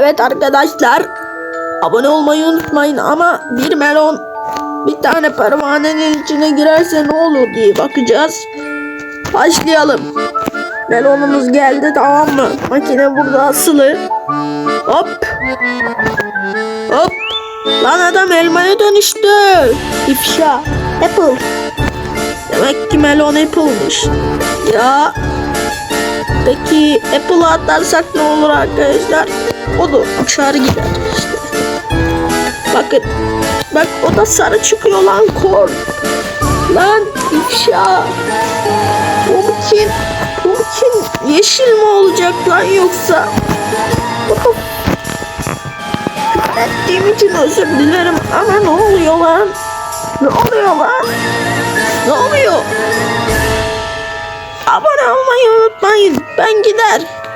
Evet arkadaşlar. Abone olmayı unutmayın ama bir melon bir tane pervanenin içine girerse ne olur diye bakacağız. Başlayalım. Melonumuz geldi tamam mı? Makine burada asılı. Hop. Hop. Lan adam elmaya dönüştü. İfşa. Apple. Demek ki melon Apple'mış. Ya. Peki Apple'a atarsak ne olur arkadaşlar? O da uçar gider işte. Bakın. Bak o da sarı çıkıyor lan kor. Lan ifşa. Pumpkin. Pumpkin yeşil mi olacak lan yoksa? Ettiğim için özür dilerim ama ne oluyor lan? Ne oluyor lan? Ne oluyor? Unutmayın. Ben gider.